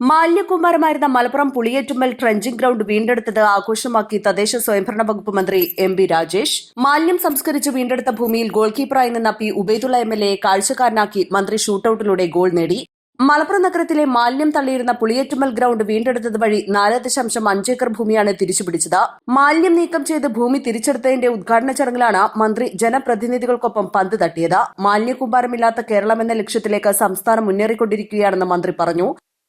മാലിന്യക്കൂമ്പാരമായിരുന്ന Malappuram Puliyettummal trenching ground വീണ്ടെടുത്തത് ആഘോഷമാക്കി തദ്ദേശ സ്വയംഭരണ വകുപ്പ് മന്ത്രി എം ബി രാജേഷ്. മാലിന്യം സംസ്കരിച്ച് വീണ്ടെടുത്ത ഭൂമിയിൽ ഗോൾ കീപ്പറായി നിന്ന പി ഉബൈദുള്ള എം എൽ എയെ കാഴ്ചക്കാരനാക്കി മന്ത്രി ഷൂട്ടൌട്ടിലൂടെ ഗോൾ നേടി. മലപ്പുറം നഗരത്തിലെ മാലിന്യം തള്ളിയിരുന്ന പുളിയേറ്റുമ്മൽ ഗ്രൗണ്ട് വീണ്ടെടുത്തത് വഴി നാല് ദശാംശം അഞ്ച് ഏക്കർ ഭൂമിയാണ് തിരിച്ചുപിടിച്ചത്. മാലിന്യം നീക്കം ചെയ്ത് ഭൂമി തിരിച്ചെടുത്തതിന്റെ ഉദ്ഘാടന ചടങ്ങിലാണ് മന്ത്രി ജനപ്രതിനിധികൾക്കൊപ്പം പന്ത് തട്ടിയത്. മാലിന്യകുമ്പാരമില്ലാത്ത കേരളം എന്ന ലക്ഷ്യത്തിലേക്ക് സംസ്ഥാനം മുന്നേറിക്കൊണ്ടിരിക്കുകയാണെന്ന് മന്ത്രി പറഞ്ഞു.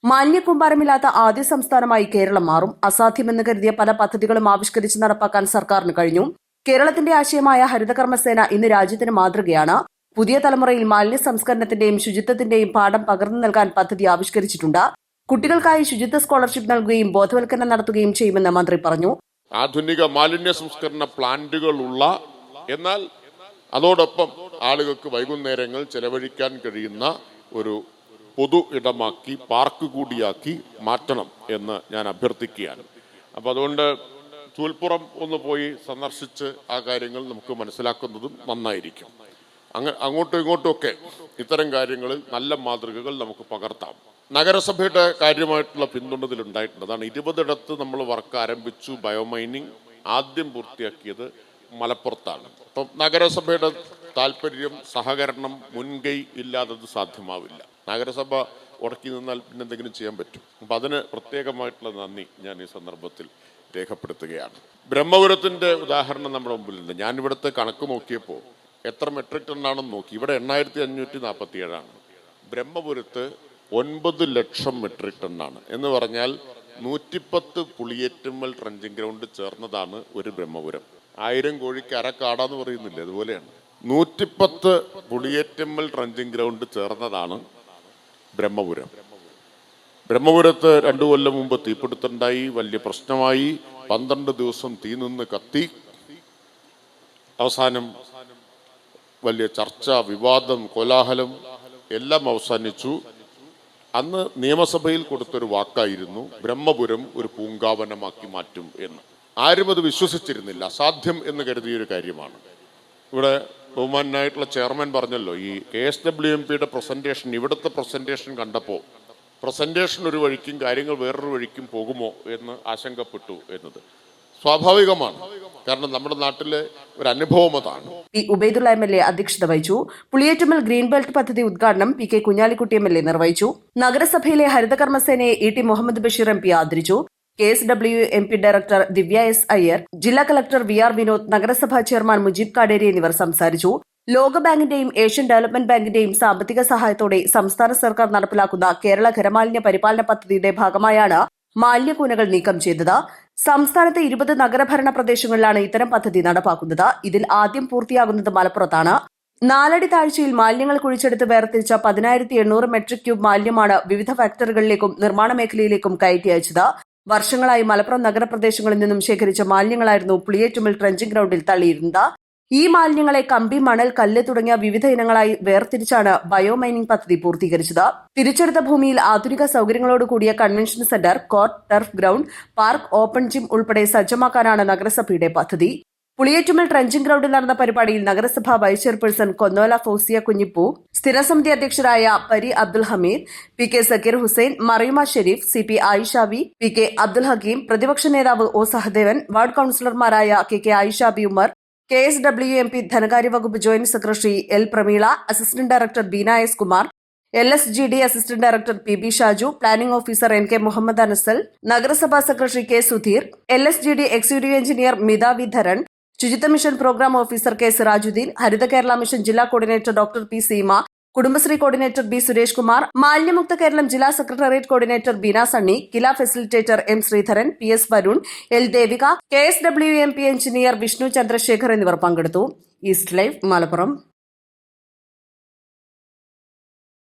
മാലിന്യക്കൂമ്പാരമില്ലാത്ത ആദ്യ സംസ്ഥാനമായി കേരളം മാറും. അസാധ്യമെന്ന് കരുതിയ പല പദ്ധതികളും ആവിഷ്കരിച്ച് നടപ്പാക്കാൻ സർക്കാരിന് കഴിഞ്ഞു. കേരളത്തിന്റെ ആശയമായ ഹരിതകർമ്മസേന ഇന്ന് രാജ്യത്തിന് മാതൃകയാണ്. പുതിയ തലമുറയിൽ മാലിന്യ സംസ്കരണത്തിന്റെയും ശുചിത്വത്തിന്റെയും പാഠം പകർന്നു നൽകാൻ പദ്ധതി ആവിഷ്കരിച്ചിട്ടുണ്ട്. കുട്ടികൾക്കായി ശുചിത്വ സ്കോളർഷിപ്പ് നൽകുകയും ബോധവൽക്കരണം നടത്തുകയും ചെയ്യുമെന്ന് മന്ത്രി പറഞ്ഞു. ആധുനിക മാലിന്യ സംസ്കരണ പ്ലാന്റുകളുള്ള എന്നാൽ അതോടൊപ്പം ആളുകൾക്ക് വൈകുന്നേരങ്ങൾ ചെലവഴിക്കാൻ കഴിയുന്ന ഒരു പൊതു ഇടമാക്കി പാർക്ക് കൂടിയാക്കി മാറ്റണം എന്ന് ഞാൻ അഭ്യർത്ഥിക്കുകയാണ്. അപ്പം അതുകൊണ്ട് ചൂൽപ്പുറം ഒന്ന് പോയി സന്ദർശിച്ച് ആ കാര്യങ്ങൾ നമുക്ക് മനസ്സിലാക്കുന്നതും നന്നായിരിക്കും. അങ്ങ അങ്ങോട്ടും ഇങ്ങോട്ടും ഒക്കെ ഇത്തരം കാര്യങ്ങളിൽ നല്ല മാതൃകകൾ നമുക്ക് പകർത്താം. നഗരസഭയുടെ കാര്യമായിട്ടുള്ള പിന്തുണതിൽ ഇതിലുണ്ടായിട്ടുണ്ട്. അതാണ് ഇരുപതിടത്ത് നമ്മൾ വർക്ക് ആരംഭിച്ചു ബയോമൈനിങ് ആദ്യം പൂർത്തിയാക്കിയത് മലപ്പുറത്താണ്. അപ്പം നഗരസഭയുടെ താല്പര്യം സഹകരണം മുൻകൈ ഇല്ലാത്തത് സാധ്യമാവില്ല. നഗരസഭ ഉടക്കി നിന്നാൽ പിന്നെ എന്തെങ്കിലും ചെയ്യാൻ പറ്റും. അപ്പം അതിന് പ്രത്യേകമായിട്ടുള്ള നന്ദി ഞാൻ ഈ സന്ദർഭത്തിൽ രേഖപ്പെടുത്തുകയാണ്. ബ്രഹ്മപുരത്തിന്റെ ഉദാഹരണം നമ്മുടെ മുമ്പിലുണ്ട്. ഞാനിവിടുത്തെ കണക്ക് നോക്കിയപ്പോൾ എത്ര മെട്രിക് ടണ്ണാണെന്ന് നോക്കി. ഇവിടെ എണ്ണായിരത്തി അഞ്ഞൂറ്റി നാൽപ്പത്തി ഏഴാണ് ബ്രഹ്മപുരത്ത് ഒൻപത് ലക്ഷം മെട്രിക് ടണ്ണാണ് എന്ന് പറഞ്ഞാൽ നൂറ്റിപ്പത്ത് പുളിയേറ്റുമ്മൽ ട്രഞ്ചിങ് ഗ്രൗണ്ട് ചേർന്നതാണ് ഒരു ബ്രഹ്മപുരം. ആയിരം കോഴിക്ക് അരക്കാടാന്ന് പറയുന്നില്ലേ? അതുപോലെയാണ്. നൂറ്റിപ്പത്ത് പുളിയേറ്റുമ്മൽ ട്രഞ്ചിങ് ഗ്രൗണ്ട് ചേർന്നതാണ് ബ്രഹ്മപുരം. ബ്രഹ്മപുരത്ത് രണ്ടു കൊല്ലം മുമ്പ് തീപിടുത്തുണ്ടായി വലിയ പ്രശ്നമായി. പന്ത്രണ്ട് ദിവസം തീ നിന്ന് കത്തി. അവസാനം വലിയ ചർച്ച വിവാദം കോലാഹലം എല്ലാം അവസാനിച്ചു. അന്ന് നിയമസഭയിൽ കൊടുത്തൊരു വാക്കായിരുന്നു ബ്രഹ്മപുരം ഒരു പൂങ്കാവനമാക്കി മാറ്റും എന്ന്. ആരും അത് വിശ്വസിച്ചിരുന്നില്ല. അസാധ്യം എന്ന് കരുതിയൊരു കാര്യമാണ്. ഇവിടെ ബഹുമാനായിട്ടുള്ള ചെയർമാൻ പറഞ്ഞല്ലോ ഈ കെ എസ് ഡബ്ല്യു എം പിയുടെ പ്രസന്റേഷൻ ഇവിടുത്തെ പ്രസന്റേഷൻ കണ്ടപ്പോൾ പ്രസന്റേഷൻ ഒരു വഴിക്കും കാര്യങ്ങൾ വേറൊരു വഴിക്കും പോകുമോ എന്ന് ആശങ്കപ്പെട്ടു എന്നത്. സ്വാഭാവികമാണ്. കാരണം നമ്മുടെ നാട്ടിലെ ഒരു അനുഭവം അതാണ്. P Ubaidulla M L A അധ്യക്ഷത വഹിച്ചു. പുളിയേറ്റുമൽ ഗ്രീൻ ബെൽറ്റ് പദ്ധതി ഉദ്ഘാടനം P K Kunhalikutty M L A നിർവഹിച്ചു. നഗരസഭയിലെ ഹരിതകർമ്മസേനയെ E T Muhammad Basheer M P ആദരിച്ചു. K S W M P director Divya S Iyer ജില്ലാ കളക്ടർ വി ആർ വിനോദ് നഗരസഭാ chairman Mujeeb Kaderi എന്നിവർ സംസാരിച്ചു. ലോകബാങ്കിന്റെയും ഏഷ്യൻ ഡെവലപ്മെന്റ് ബാങ്കിന്റെയും സാമ്പത്തിക സഹായത്തോടെ സംസ്ഥാന സർക്കാർ നടപ്പിലാക്കുന്ന കേരള ഖരമാലിന്യ പരിപാലന പദ്ധതിയുടെ ഭാഗമായാണ് മാലിന്യക്കൂനകൾ നീക്കം ചെയ്തത്. സംസ്ഥാനത്തെ ഇരുപത് നഗരഭരണ പ്രദേശങ്ങളിലാണ് ഇത്തരം പദ്ധതി നടപ്പാക്കുന്നത്. ഇതിൽ ആദ്യം പൂർത്തിയാകുന്നത് മലപ്പുറത്താണ്. നാലടി താഴ്ചയിൽ മാലിന്യങ്ങൾ കുഴിച്ചെടുത്ത് വേർതിരിച്ച പതിനായിരത്തി എണ്ണൂറ് മെട്രിക് ക്യൂബ് മാലിന്യമാണ് വിവിധ ഫാക്ടറികളിലേക്കും നിർമ്മാണ മേഖലയിലേക്കും കയറ്റി അയച്ചത്. വർഷങ്ങളായി മലപ്പുറം നഗരപ്രദേശങ്ങളിൽ നിന്നും ശേഖരിച്ച മാലിന്യങ്ങളായിരുന്നു പുളിയേറ്റുമിൽ ട്രഞ്ചിങ് ഗ്രൗണ്ടിൽ തള്ളിയിരുന്നത്. ഈ മാലിന്യങ്ങളെ കമ്പി മണൽ കല്ല് തുടങ്ങിയ വിവിധ ഇനങ്ങളായി വേർതിരിച്ചാണ് ബയോമൈനിംഗ് പദ്ധതി പൂർത്തീകരിച്ചത്. തിരിച്ചെടുത്ത ഭൂമിയിൽ ആധുനിക സൗകര്യങ്ങളോട് കൂടിയ convention centre court turf ground park open gym ഉൾപ്പെടെ സജ്ജമാക്കാനാണ് നഗരസഭയുടെ പദ്ധതി. പുളിയേറ്റുമൽ ട്രഞ്ചിംഗ് ഗ്രൗണ്ടിൽ നടന്ന പരിപാടിയിൽ നഗരസഭാ വൈസ് ചെയർപേഴ്സൺ കൊന്നോല ഫോസിയ കുഞ്ഞിപ്പു സ്ഥിരസമിതി അധ്യക്ഷരായ Pari Abdul Hameed P K Sakkeer Hussain Mareema Shareef C P Ayishabi P K Abdul Hakkeem പ്രതിപക്ഷ നേതാവ് O Sahadevan ward കൌൺസിലർമാരായ K K Ayishabi Umar K S W M P ധനകാര്യ വകുപ്പ് joint secretary L Prameela assistant director Beena S Kumar L S G D assistant director P B Shaju planning officer N K Muhammad Anasal നഗരസഭാ secretary K Sudheer L S G D executive engineer Mitha V Dharan ശുചിത്വ mission programme officer K Sirajuddeen Haritha Kerala mission ജില്ലാ coordinator doctor P Seema Kudumbashree coordinator B Suresh Kumar മാലിന്യമുക്ത കേരളം ജില്ലാ secretariat coordinator Beena Sunny Kila facilitator M Sreedharan P S Varun L Devika K S W M P engineer Vishnu Chandrasekhar എന്നിവർ പങ്കെടുത്തു. East Life Malappuram.